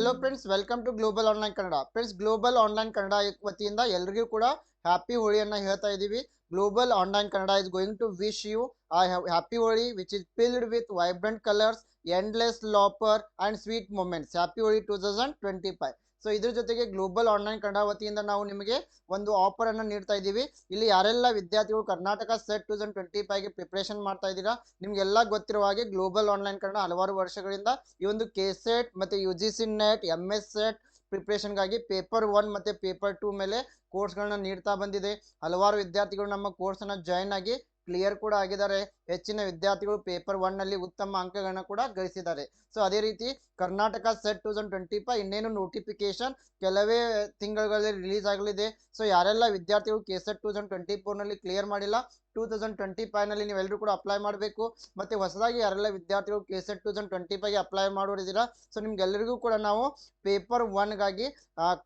Hello friends welcome to global online Kannada friends global online Kannada ವತಿಯಿಂದ ಎಲ್ರಿಗೂ ಕೂಡ happy ಹೋಳಿಯನ್ನು ಹೇಳ್ತಾ ಇದ್ದೀವಿ global online Kannada is going to wish you I have happy Holi which is filled with vibrant colours endless laughter and sweet moments happy Holi two thousand twenty five so ಇದ್ರ ಜೊತೆಗೆ global online Kannada ವತಿಯಿಂದ ನಾವು ನಿಮಗೆ ಒಂದು offer ಅನ್ನು ನೀಡ್ತಾ ಇದ್ದೀವಿ ಇಲ್ಲಿ ಯಾರೆಲ್ಲ ವಿದ್ಯಾರ್ಥಿಗಳು Karnataka set two thousand twenty ಫೈವ್ಗೆ preparation ಮಾಡ್ತಾ ಇದ್ದೀರಾ, ನಿಮಗೆಲ್ಲ ಗೊತ್ತಿರುವ ಹಾಗೆ ಗ್ಲೋಬಲ್ ಆನ್ಲೈನ್ ಕನ್ನಡ ಹಲವಾರು ವರ್ಷಗಳಿಂದ ಈ ಒಂದು ಕೆ ಸೆಟ್ ಮತ್ತು U G C net M S set ಪ್ರಿಪ್ರೇಷನ್ಗಾಗಿ paper one ಮತ್ತು ಪೇಪರ್ ಟೂ ಮೇಲೆ ಕೋರ್ಸ್ಗಳನ್ನ ನೀಡ್ತಾ ಬಂದಿದೆ. ಹಲವಾರು ವಿದ್ಯಾರ್ಥಿಗಳು ನಮ್ಮ ಕೋರ್ಸನ್ನು ಜಾಯ್ನ್ ಆಗಿ ಕ್ಲಿಯರ್ ಕೂಡ ಆಗಿದ್ದಾರೆ. ಹೆಚ್ಚಿನ ವಿದ್ಯಾರ್ಥಿಗಳು ಪೇಪರ್ ಒನ್ನಲ್ಲಿ ಉತ್ತಮ ಅಂಕಗಳನ್ನ ಕೂಡ ಗಳಿಸಿದ್ದಾರೆ. ಸೊ, ಅದೇ ರೀತಿ Karnataka set two thousand twenty five ಇನ್ನೇನು ನೋಟಿಫಿಕೇಶನ್ ಕೆಲವೇ ತಿಂಗಳಲ್ಲಿ ರಿಲೀಸ್ ಆಗಲಿದೆ. ಸೊ, ಯಾರೆಲ್ಲ ವಿದ್ಯಾರ್ಥಿಗಳು K set two thousand twenty ಫೋರ್ನಲ್ಲಿ clear ಮಾಡಿಲ್ಲ ಟೂ ತೌಸಂಡ್ ಟ್ವೆಂಟಿ ಫೈವ್ನಲ್ಲಿ ನೀವೆಲ್ಲರೂ ಕೂಡ ಅಪ್ಲೈ ಮಾಡಬೇಕು. ಮತ್ತು ಹೊಸದಾಗಿ ಯಾರೆಲ್ಲ ವಿದ್ಯಾರ್ಥಿಗಳು K set two thousand twenty ಫೈವ್ಗೆ apply ಮಾಡೋರಿದ್ದೀರಾ? ಸೊ ನಿಮ್ಗೆಲ್ಲರಿಗೂ ಕೂಡ ನಾವು ಪೇಪರ್ ಒನ್ಗಾಗಿ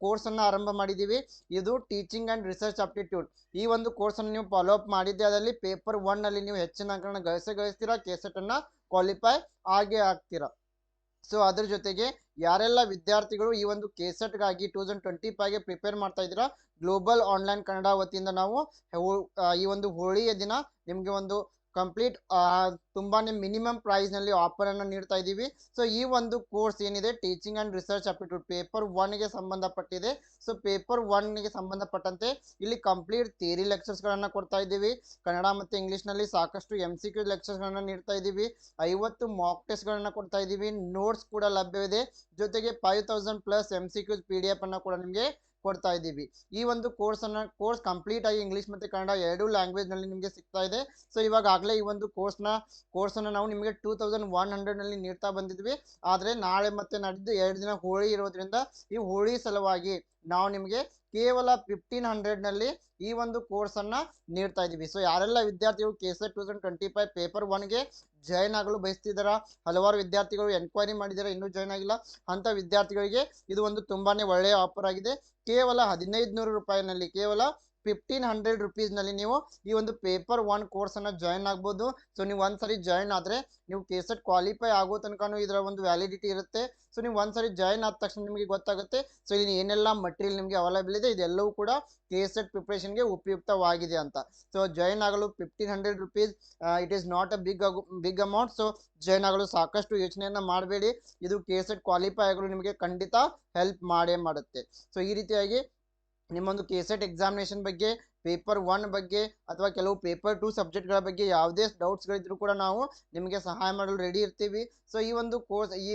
ಕೋರ್ಸನ್ನು ಆರಂಭ ಮಾಡಿದ್ದೀವಿ. ಇದು ಟೀಚಿಂಗ್ ಆ್ಯಂಡ್ ರಿಸರ್ಚ್ ಅಪ್ಟಿಟ್ಯೂಡ್ ಈ ಒಂದು ಕೋರ್ಸನ್ನು ನೀವು ಫಾಲೋ ಅಪ್ ಮಾಡಿದ್ದೆ, ಅದರಲ್ಲಿ ಪೇಪರ್ ಒನ್ನಲ್ಲಿ ನೀವು ಹೆಚ್ಚಿನ ಅಂಕಗಳನ್ನು ಗಳಿಸೇ ಗಳಿಸ್ತೀರಾ? ಕೆ ಸೆಟನ್ನು ಕ್ವಾಲಿಫೈ ಆಗೇ ಆಗ್ತೀರಾ? ಸೊ ಅದ್ರ ಜೊತೆಗೆ ಯಾರೆಲ್ಲ ವಿದ್ಯಾರ್ಥಿಗಳು ಈ ಒಂದು ಕೆ ಸೆಟ್ಗಾಗಿ ಟೂ ತೌಸಂಡ್ ಟ್ವೆಂಟಿ ಫೈವ್ಗೆ ಪ್ರಿಪೇರ್ ಮಾಡ್ತಾ ಇದ್ದೀರಾ ಗ್ಲೋಬಲ್ ಆನ್ಲೈನ್ ಕನ್ನಡ ವತಿಯಿಂದ ನಾವು ಈ ಒಂದು ಹೋಳಿಯ ದಿನ ನಿಮಗೆ ಒಂದು ಕಂಪ್ಲೀಟ್ ತುಂಬಾ ಮಿನಿಮಮ್ ಪ್ರೈಸ್ನಲ್ಲಿ ಆಫರನ್ನು ನೀಡ್ತಾ ಇದ್ದೀವಿ. ಸೊ ಈ ಒಂದು ಕೋರ್ಸ್ ಏನಿದೆ teaching and research aptitude paper ಒನ್ಗೆ ಸಂಬಂಧಪಟ್ಟಿದೆ. ಸೊ ಪೇಪರ್ ಒನ್ಗೆ ಸಂಬಂಧಪಟ್ಟಂತೆ ಇಲ್ಲಿ ಕಂಪ್ಲೀಟ್ ಥಿಯರಿ ಲೆಕ್ಚರ್ಸ್ಗಳನ್ನು ಕೊಡ್ತಾ ಇದ್ದೀವಿ. ಕನ್ನಡ ಮತ್ತು ಇಂಗ್ಲೀಷ್ನಲ್ಲಿ ಸಾಕಷ್ಟು ಎಂ ಸಿ ಕ್ಯೂ ಲೆಕ್ಚರ್ಸ್ಗಳನ್ನು ನೀಡ್ತಾ ಇದ್ದೀವಿ. ಐವತ್ತು ಮಾಕ್ ಟೆಸ್ಟ್ಗಳನ್ನು ಕೊಡ್ತಾ ಇದ್ದೀವಿ. ನೋಟ್ಸ್ ಕೂಡ ಲಭ್ಯವಿದೆ. ಜೊತೆಗೆ five thousand plus M C Qs P D ಕೂಡ ನಿಮಗೆ ಕೊಡ್ತಾ ಇದ್ದೀವಿ. ಈ ಒಂದು ಕೋರ್ಸನ್ನು, ಕೋರ್ಸ್ ಕಂಪ್ಲೀಟ್ ಆಗಿ ಇಂಗ್ಲೀಷ್ ಮತ್ತು ಕನ್ನಡ ಎರಡೂ ಲ್ಯಾಂಗ್ವೇಜ್ನಲ್ಲಿ ನಿಮಗೆ ಸಿಗ್ತಾ ಇದೆ. ಸೊ ಇವಾಗಲೇ ಈ ಒಂದು ಕೋರ್ಸ್ನ, ಕೋರ್ಸನ್ನು ನಾವು ನಿಮಗೆ ಟೂ ತೌಸಂಡ್ ಒನ್ ಹಂಡ್ರೆಡ್ನಲ್ಲಿ ನೀಡ್ತಾ ಬಂದಿದ್ವಿ. ಆದರೆ ನಾಳೆ ಮತ್ತು ನಾಡಿದ್ದು ಎರಡು ದಿನ ಹೋಳಿ ಇರೋದ್ರಿಂದ ಈ ಹೋಳಿ ಸಲುವಾಗಿ ನಾವು ನಿಮಗೆ ಕೇವಲ ಫಿಫ್ಟೀನ್ ಹಂಡ್ರೆಡ್ನಲ್ಲಿ ಈ ಒಂದು ಕೋರ್ಸನ್ನು ನೀಡ್ತಾ ಇದ್ದೀವಿ ಸೊ ಯಾರೆಲ್ಲ ವಿದ್ಯಾರ್ಥಿಗಳು K set two thousand twenty five paper ಒನ್ಗೆ join ಆಗಲು ಬಯಸ್ತಿದಾರ? ಹಲವಾರು ವಿದ್ಯಾರ್ಥಿಗಳು ಎನ್ಕ್ವೈರಿ ಮಾಡಿದ್ದಾರೆ ಇನ್ನೂ ಜಾಯ್ನ್ ಆಗಿಲ್ಲ? ಅಂಥ ವಿದ್ಯಾರ್ಥಿಗಳಿಗೆ ಇದು ಒಂದು ತುಂಬಾ ಒಳ್ಳೆಯ ಆಫರ್ ಆಗಿದೆ. ಕೇವಲ ಹದಿನೈದು ನೂರು ರೂಪಾಯಿನಲ್ಲಿ, ಕೇವಲ ಫಿಫ್ಟೀನ್ ಹಂಡ್ರೆಡ್ ರುಪೀಸ್ನಲ್ಲಿ ನೀವು ಈ ಒಂದು ಪೇಪರ್ ಒನ್ ಕೋರ್ಸನ್ನು ಜಾಯ್ನ್ ಆಗ್ಬೋದು. ಸೊ ನೀವು ಒಂದ್ಸರಿ ಜಾಯ್ನ್ ಆದರೆ ನೀವು ಕೆ ಸೆಟ್ ಕ್ವಾಲಿಫೈ ಆಗೋ ತನಕನೂ ಇದರ ಒಂದು ವ್ಯಾಲಿಡಿಟಿ ಇರುತ್ತೆ. ಸೊ ನೀವು ಒಂದ್ಸರಿ ಜಾಯ್ನ್ ಆದ ತಕ್ಷಣ ನಿಮಗೆ ಗೊತ್ತಾಗುತ್ತೆ. ಸೊ ಇಲ್ಲಿ ಏನೆಲ್ಲ ಮಟೀರಿಯಲ್ ನಿಮಗೆ ಅವೈಲೇಬಲ್ ಇದೆ, ಇದೆಲ್ಲವೂ ಕೂಡ ಕೆ ಸೆಟ್ ಪ್ರಿಪ್ರೇಷನ್ಗೆ ಉಪಯುಕ್ತವಾಗಿದೆ ಅಂತ. ಸೊ ಜಾಯ್ನ್ ಆಗಲು fifteen hundred rupees it is not a big big amount so join ಆಗಲು ಸಾಕಷ್ಟು ಯೋಚನೆಯನ್ನು ಮಾಡಬೇಡಿ. ಇದು ಕೆ ಕ್ವಾಲಿಫೈ ಆಗಲು ನಿಮಗೆ ಖಂಡಿತ ಹೆಲ್ಪ್ ಮಾಡೇ ಮಾಡುತ್ತೆ. ಸೊ ಈ ರೀತಿಯಾಗಿ ನಿಮ್ಮೊಂದು ಕೆ ಸೆಟ್ ಎಕ್ಸಾಮಿನೇಷನ್ ಬಗ್ಗೆ ಪೇಪರ್ ಒನ್ ಬಗ್ಗೆ ಅಥವಾ ಕೆಲವು ಪೇಪರ್ ಟು ಸಬ್ಜೆಕ್ಟ್ಗಳ ಬಗ್ಗೆ ಯಾವುದೇ ಡೌಟ್ಸ್ಗಳಿದ್ರೂ ಕೂಡ ನಾವು ನಿಮಗೆ ಸಹಾಯ ಮಾಡಲು ರೆಡಿ ಇರ್ತೀವಿ. ಸೊ, ಈ ಒಂದು ಕೋರ್ಸ್, ಈ,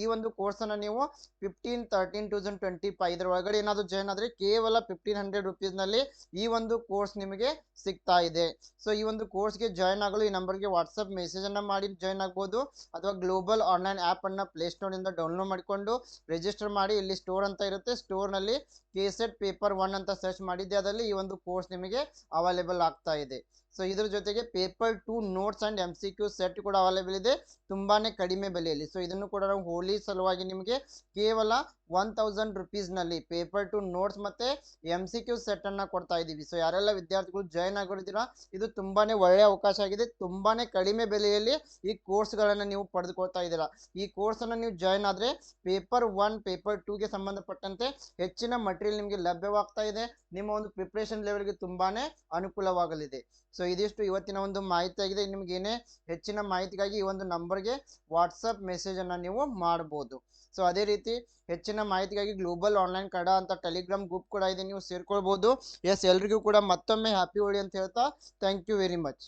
ಈ- ಒಂದು ಕೋರ್ಸನ್ನು ನೀವು fifteen thirteen thousand twenty five ಇದರ ಒಳಗಡೆ ಏನಾದರೂ ಜಾಯ್ನ್ ಆದರೆ ಕೇವಲ ಫಿಫ್ಟೀನ್ ಹಂಡ್ರೆಡ್ ರುಪೀಸ್ನಲ್ಲಿ ಈ ಒಂದು ಕೋರ್ಸ್ ನಿಮಗೆ ಸಿಗ್ತಾ ಇದೆ. ಸೊ, ಈ ಒಂದು ಕೋರ್ಸ್ಗೆ ಜಾಯ್ನ್ ಆಗಲು ಈ ನಂಬರ್ಗೆ ವಾಟ್ಸಪ್ ಮೆಸೇಜನ್ನು ಮಾಡಿ ಜಾಯ್ನ್ ಆಗ್ಬೋದು. ಅಥವಾ ಗ್ಲೋಬಲ್ ಆನ್ಲೈನ್ ಆ್ಯಪನ್ನು ಪ್ಲೇಸ್ಟೋರಿಂದ ಡೌನ್ಲೋಡ್ ಮಾಡಿಕೊಂಡು ರಿಜಿಸ್ಟರ್ ಮಾಡಿ ಇಲ್ಲಿ ಸ್ಟೋರ್ ಅಂತ ಇರುತ್ತೆ. ಸ್ಟೋರ್ನಲ್ಲಿ ಕೆ ಸೆಟ್ ಪೇಪರ್ ಒನ್ ಅಂತ ಸರ್ಚ್ ಮಾಡಿದ್ದೆ. ಅದರಲ್ಲಿ ಈ ಒಂದು ಕೋರ್ಸ್ ನಿಮಗೆ ಅವೈಲೇಬಲ್ ಆಗ್ತಾ ಇದೆ. ಸೊ ಇದ್ರ ಜೊತೆಗೆ paper two notes and M C Q set ಕೂಡ ಅವೈಲೇಬಲ್ ಇದೆ. ತುಂಬಾ ಕಡಿಮೆ ಬೆಲೆಯಲ್ಲಿ. ಸೊ ಇದನ್ನು ಕೂಡ ನಾವು ಹೋಲಿ ಸಲುವಾಗಿ ನಿಮಗೆ ಕೇವಲ ಒನ್ ತೌಸಂಡ್ ರುಪೀಸ್ನಲ್ಲಿ ಪೇಪರ್ ಟು ನೋಟ್ಸ್ ಮತ್ತು ಎಂ ಸಿ ಕ್ಯೂ ಸೆಟ್ಟನ್ನು ಕೊಡ್ತಾ ಇದ್ದೀವಿ ಸೊ ಯಾರೆಲ್ಲ ವಿದ್ಯಾರ್ಥಿಗಳು ಜಾಯ್ನ್ ಆಗಿರ್ತೀರಾ ಇದು ತುಂಬಾ ಒಳ್ಳೆಯ ಅವಕಾಶ ಆಗಿದೆ. ತುಂಬಾ ಕಡಿಮೆ ಬೆಲೆಯಲ್ಲಿ ಈ ಕೋರ್ಸ್ಗಳನ್ನು ನೀವು ಪಡೆದುಕೊಳ್ತಾ ಇದ್ದೀರಾ. ಈ ಕೋರ್ಸನ್ನು ನೀವು ಜಾಯ್ನ್ ಆದರೆ ಪೇಪರ್ ಒನ್ ಪೇಪರ್ ಟೂಗೆ ಸಂಬಂಧಪಟ್ಟಂತೆ ಹೆಚ್ಚಿನ ಮಟೀರಿಯಲ್ ನಿಮಗೆ ಲಭ್ಯವಾಗ್ತಾ ಇದೆ. ನಿಮ್ಮ ಒಂದು ಪ್ರಿಪ್ರೇಷನ್ ಲೆವೆಲ್ಗೆ ತುಂಬಾ ಅನುಕೂಲವಾಗಲಿದೆ. ಸೊ ಇದಿಷ್ಟು ಇವತ್ತಿನ ಒಂದು ಮಾಹಿತಿ ಆಗಿದೆ. ನಿಮಗೇನೇ ಹೆಚ್ಚಿನ ಮಾಹಿತಿಗಾಗಿ ಈ ಒಂದು ನಂಬರ್ಗೆ ವಾಟ್ಸಪ್ ಮೆಸೇಜನ್ನು ನೀವು ಮಾಡ್ಬೋದು. ಸೊ ಅದೇ ರೀತಿ ಹೆಚ್ಚಿನ ಮಾಹಿತಿಗಾಗಿ ಗ್ಲೋಬಲ್ ಆನ್ಲೈನ್ ಕಡ ಅಂತ ಟೆಲಿಗ್ರಾಮ್ ಗ್ರೂಪ್ ಕೂಡ ಇದೆ, ನೀವು ಸೇರ್ಕೊಳ್ಬೋದು. ಎಸ್ ಎಲ್ರಿಗೂ ಕೂಡ ಮತ್ತೊಮ್ಮೆ ಹ್ಯಾಪಿ ಹೋಳಿ ಅಂತ ಹೇಳ್ತಾ ಥ್ಯಾಂಕ್ ಯು ವೆರಿ ಮಚ್